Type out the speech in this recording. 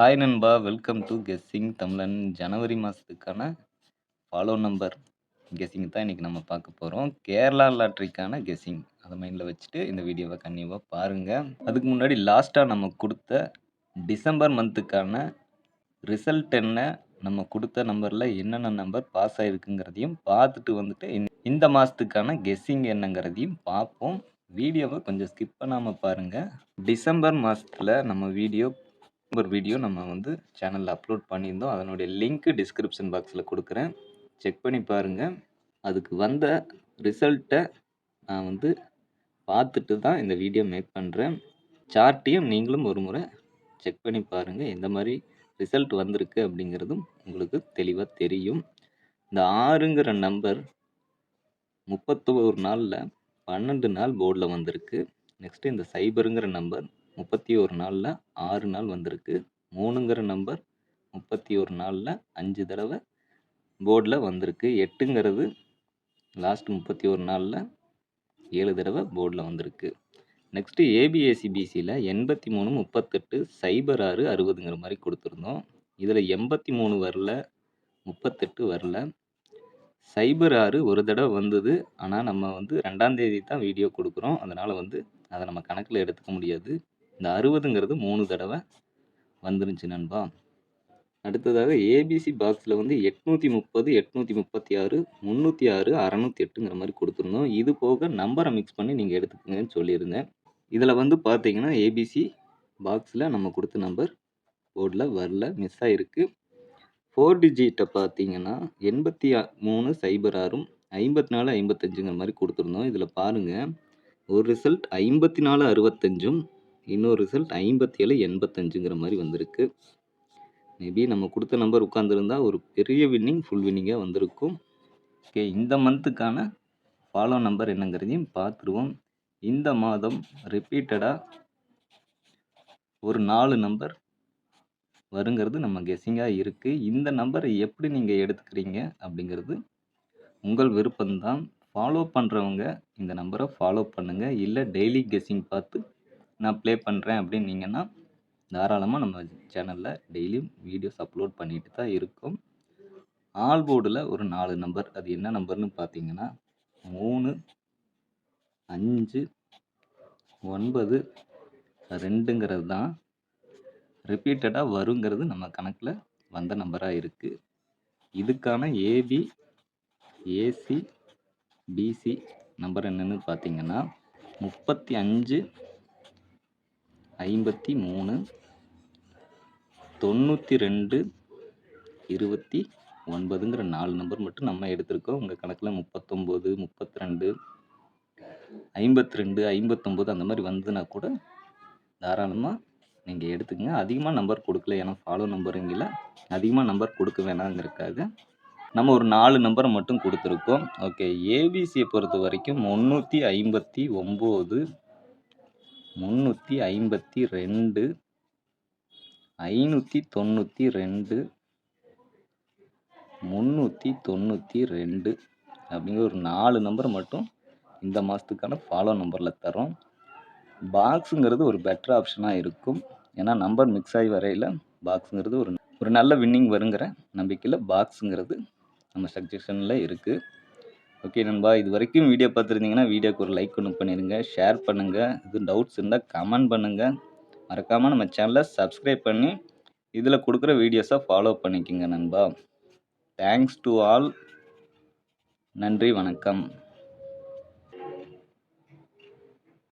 Hi நண்பா. Welcome to guessing தமிழன். ஜனவரி மாதத்துக்கான ஃபாலோ நம்பர் கெஸ்ஸிங் தான் இன்றைக்கி நம்ம பார்க்க போகிறோம் கேரளா லாட்ரிக்கான கெஸ்ஸிங் அதை மைண்டில் வச்சுட்டு இந்த வீடியோவை கண்டிப்பாக பாருங்கள் அதுக்கு முன்னாடி லாஸ்ட்டாக நம்ம கொடுத்த டிசம்பர் மந்த்துக்கான ரிசல்ட் என்ன? நம்ம கொடுத்த நம்பரில் என்னென்ன நம்பர் பாஸ் ஆகிருக்குங்கிறதையும் பார்த்துட்டு வந்துட்டு இந்த மாதத்துக்கான கெஸ்ஸிங் என்னங்கிறதையும் பார்ப்போம். வீடியோவை கொஞ்சம் ஸ்கிப் பண்ணாமல் பாருங்கள் டிசம்பர் மாதத்தில் நம்ம வீடியோ ஒரு வீடியோ நம்ம வந்து சேனலில் அப்லோட் பண்ணியிருந்தோம். அதனுடைய லிங்க்கு டிஸ்கிரிப்ஷன் பாக்ஸில் கொடுக்குறேன். செக் பண்ணி பாருங்கள் அதுக்கு வந்த ரிசல்ட்டை நான் வந்து பார்த்துட்டு தான் இந்த வீடியோ மேக் பண்ணுறேன் சார்ட்டையும் நீங்களும் ஒரு முறை செக் பண்ணி பாருங்கள் எந்த மாதிரி ரிசல்ட் வந்திருக்கு அப்படிங்கிறதும் உங்களுக்கு தெளிவாக தெரியும். இந்த ஆறுங்கிற நம்பர் முப்பத்தோரு நாளில் பன்னெண்டு நாள் போர்டில் வந்திருக்கு. நெக்ஸ்ட்டு இந்த சைபருங்கிற நம்பர் முப்பத்தி ஒரு நாளில் ஆறு நாள் வந்திருக்கு. மூணுங்கிற நம்பர் முப்பத்தி ஒரு நாளில் அஞ்சு தடவை போர்டில் வந்திருக்கு. எட்டுங்கிறது லாஸ்ட் முப்பத்தி ஒரு நாளில் ஏழு தடவை போர்டில் வந்திருக்கு. நெக்ஸ்ட்டு ஏபிஎஸ்சிபிசியில் எண்பத்தி மூணு முப்பத்தெட்டு சைபர் ஆறு அறுபதுங்கிற மாதிரி கொடுத்துருந்தோம். இதில் எண்பத்தி மூணு வரல முப்பத்தெட்டு வரல. சைபர் ஆறு ஒரு தடவை வந்தது. ஆனால் நம்ம வந்து ரெண்டாம் தேதி தான் வீடியோ கொடுக்குறோம். அதனால் வந்து அதை நம்ம கணக்கில் எடுத்துக்க முடியாது. இந்த அறுபதுங்கிறது மூணு தடவை வந்துருந்துச்சு நண்பா. அடுத்ததாக ஏபிசி பாக்ஸில் வந்து எட்நூற்றி முப்பது எட்நூற்றி முப்பத்தி ஆறு முந்நூற்றி ஆறு அறநூற்றி எட்டுங்கிற மாதிரி கொடுத்துருந்தோம். இது போக நம்பரை மிக்ஸ் பண்ணி நீங்கள் எடுத்துக்கங்கன்னு சொல்லியிருந்தேன். இதில் வந்து பார்த்தீங்கன்னா ஏபிசி பாக்ஸில் நம்ம கொடுத்த நம்பர் போர்டில் வரல மிஸ் ஆகிருக்கு ஃபோர் டிஜிட்டை பார்த்தீங்கன்னா எண்பத்தி மூணு சைபர் ஆறும் ஐம்பத்தி நாலு ஐம்பத்தஞ்சுங்கிற மாதிரி கொடுத்துருந்தோம். இதில் பாருங்கள் ஒரு ரிசல்ட் ஐம்பத்தி நாலு அறுபத்தஞ்சும் இன்னொரு ரிசல்ட் ஐம்பத்தேழு எண்பத்தஞ்சுங்கிற மாதிரி வந்திருக்கு. மேபி நம்ம கொடுத்த நம்பர் உட்காந்துருந்தா ஒரு பெரிய வின்னிங் ஃபுல் வின்னிங்காக வந்திருக்கும். ஓகே இந்த மந்த்துக்கான ஃபாலோ நம்பர் என்னங்கிறதையும் பார்த்துருவோம். இந்த மாதம் ரிப்பீட்டடாக ஒரு நாலு நம்பர் வருங்கிறது நம்ம கெஸ்ஸிங்காக இருக்குது இந்த நம்பரை எப்படி நீங்கள் எடுத்துக்கிறீங்க அப்படிங்கிறது உங்கள் விருப்பம்தான். ஃபாலோ பண்ணுறவங்க இந்த நம்பரை ஃபாலோ பண்ணுங்கள் இல்லை டெய்லி கெஸ்ஸிங் பார்த்து நான் ப்ளே பண்ணுறேன் அப்படின்னீங்கன்னா தாராளமாக நம்ம சேனலில் டெய்லியும் வீடியோஸ் அப்லோட் பண்ணிட்டு தான் இருக்கும். ஆல் போர்டில் ஒரு நாலு நம்பர் அது என்ன நம்பர்னு பார்த்தீங்கன்னா மூணு அஞ்சு ஒன்பது ரெண்டுங்கிறது தான் ரிப்பீட்டடாக வருங்கிறது நம்ம கணக்கில் வந்த நம்பராக இருக்குது இதுக்கான ஏபி ஏசி பிசி நம்பர் என்னென்னு பார்த்தீங்கன்னா முப்பத்தி அஞ்சு ஐம்பத்தி மூணு தொண்ணூற்றி ரெண்டு இருபத்தி ஒன்பதுங்கிற நாலு நம்பர் மட்டும் நம்ம எடுத்திருக்கோம். உங்கள் கணக்கில் முப்பத்தொம்போது முப்பத்தி ரெண்டு ஐம்பத்தி ரெண்டு ஐம்பத்தொம்போது அந்த மாதிரி வந்ததுன்னா கூட தாராளமாக நீங்கள் எடுத்துக்கங்க. அதிகமாக நம்பர் கொடுக்கல ஏன்னா ஃபாலோ நம்பருங்கில் அதிகமாக நம்பர் கொடுக்க வேணாங்கிறதுக்காக நம்ம ஒரு நாலு நம்பரை மட்டும் கொடுத்துருக்கோம். ஓகே ஏபிசியை பொறுத்த வரைக்கும் முந்நூற்றி ஐம்பத்தி ஒம்பது முந்நூற்றி ஐம்பத்தி ரெண்டு ஐநூற்றி தொண்ணூற்றி ரெண்டு முந்நூற்றி தொண்ணூற்றி ரெண்டு அப்படிங்கிற ஒரு நாலு நம்பர் மட்டும் இந்த மாதத்துக்கான ஃபாலோ நம்பரில் தரோம் பாக்ஸுங்கிறது ஒரு பெட்டர் ஆப்ஷனாக இருக்கும். ஏன்னா நம்பர் மிக்ஸ் ஆகி வரையில் பாக்ஸுங்கிறது ஒரு ஒரு நல்ல வின்னிங் வருங்கிற நம்பிக்கையில் பாக்ஸுங்கிறது நம்ம சஜஷனில் இருக்குது ஓகே நண்பா இது வரைக்கும் வீடியோ பார்த்துருந்தீங்கன்னா வீடியோக்கு ஒரு லைக் ஒன்று பண்ணிடுங்க ஷேர் பண்ணுங்கள் இது டவுட்ஸ் இருந்தால் கமெண்ட் பண்ணுங்கள் மறக்காமல் நம்ம சேனலை சப்ஸ்கிரைப் பண்ணி இதில் கொடுக்குற வீடியோஸை ஃபாலோ பண்ணிக்கோங்க நண்பா. தேங்க்ஸ் டு ஆல் நன்றி வணக்கம்.